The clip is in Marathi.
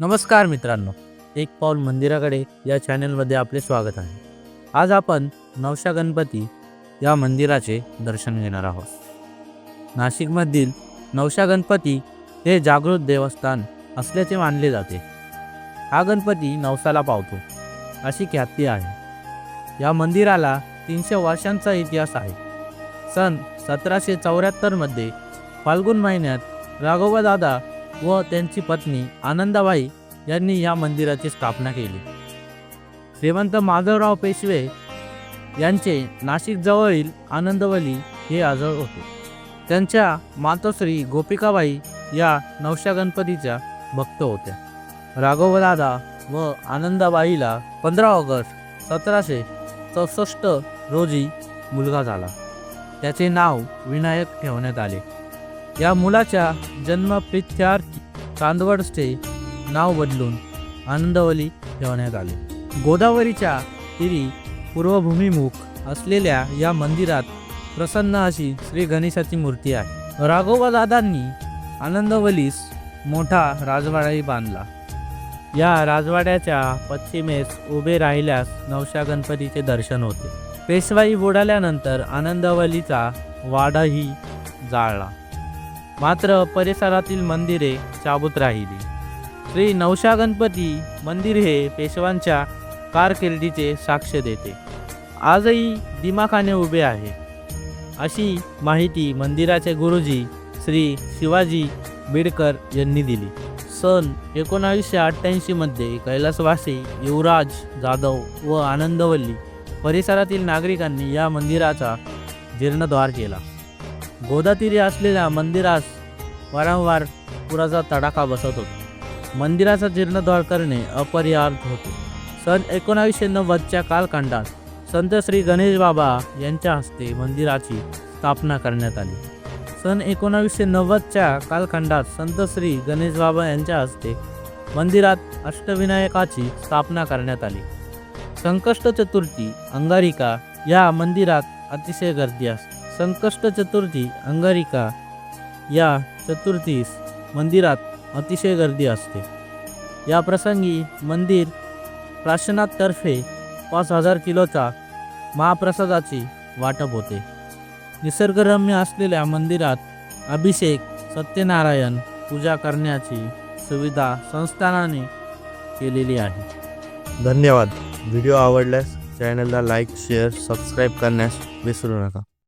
नमस्कार मित्रांनो एक पाऊल मंदिराकडे या चॅनलमध्ये आपले स्वागत आहे. आज आपण नवशा गणपती या मंदिराचे दर्शन घेणार आहोत. नाशिकमधील नवशा गणपती हे जागृत देवस्थान असल्याचे मानले जाते. हा गणपती नवसाला पावतो अशी ख्याती आहे. या मंदिराला तीनशे वर्षांचा इतिहास आहे. सन सतराशे चौऱ्याहत्तरमध्ये फाल्गुन महिन्यात राघोबादादा व त्यांची पत्नी आनंदाबाई यांनी या मंदिराची स्थापना केली. श्रीमंत माधवराव पेशवे यांचे नाशिकजवळील आनंदवली हे आजळ होते. त्यांच्या मातोश्री गोपिकाबाई या नवशा गणपतीच्या भक्त होत्या. राघवदादा व आनंदाबाईला पंधरा ऑगस्ट सतराशे चौसष्ट रोजी मुलगा झाला. त्याचे नाव विनायक ठेवण्यात आले. या मुलाच्या जन्मप्रित्यार्थी चांदवडचे नाव बदलून आनंदवली ठेवण्यात आले. गोदावरीच्या तिरी पूर्वभूमीमुख असलेल्या या मंदिरात प्रसन्न अशी श्री गणेशाची मूर्ती आहे. राघोबा दादांनी आनंदवलीस मोठा राजवाडाही बांधला. या राजवाड्याच्या पश्चिमेस उभे राहिल्यास नवशा गणपतीचे दर्शन होते. पेशवाई बुडाल्यानंतर आनंदवलीचा वाडाही जाळला. मात्र परिसरातील मंदिरे चाबूत राहिली. श्री नवशा गणपती मंदिर हे पेशवांच्या कारकिर्दीचे साक्ष देते. आजही दिमाखाने उभे आहे. अशी माहिती मंदिराचे गुरुजी श्री शिवाजी बिडकर यांनी दिली. सन एकोणावीसशे अठ्ठ्याऐंशीमध्ये कैलासवासी युवराज जाधव व आनंदवल्ली परिसरातील नागरिकांनी या मंदिराचा जीर्णद्वार केला. गोदातीरी असलेल्या मंदिरास वारंवार पुराचा तडाखा बसत होता मंदिराचा जीर्णोद्धार करणे अपरिहार्य होते. सन एकोणावीसशे नव्वदच्या कालखंडात संत श्री गणेश बाबा यांच्या हस्ते मंदिराची स्थापना करण्यात आली. सन एकोणावीसशे नव्वदच्या कालखंडात संत श्री गणेश बाबा यांच्या हस्ते मंदिरात अष्टविनायकाची स्थापना करण्यात आली. संकष्ट चतुर्थी अंगारिका या मंदिरात अतिशय गर्दी असते. संकष्ट चतुर्थी अंगारिका या चतुर्थीस मंदिरात अतिशय गर्दी असते. या प्रसंगी मंदिर प्राशनातर्फे पाच हजार किलोचा महाप्रसादाची वाटप होते. निसर्गरम्य असलेल्या मंदिरात अभिषेक सत्यनारायण पूजा करण्याची सुविधा संस्थानाने केलेली आहे. धन्यवाद. व्हिडिओ आवडल्यास चॅनलला लाईक शेअर सबस्क्राईब करण्यास विसरू नका.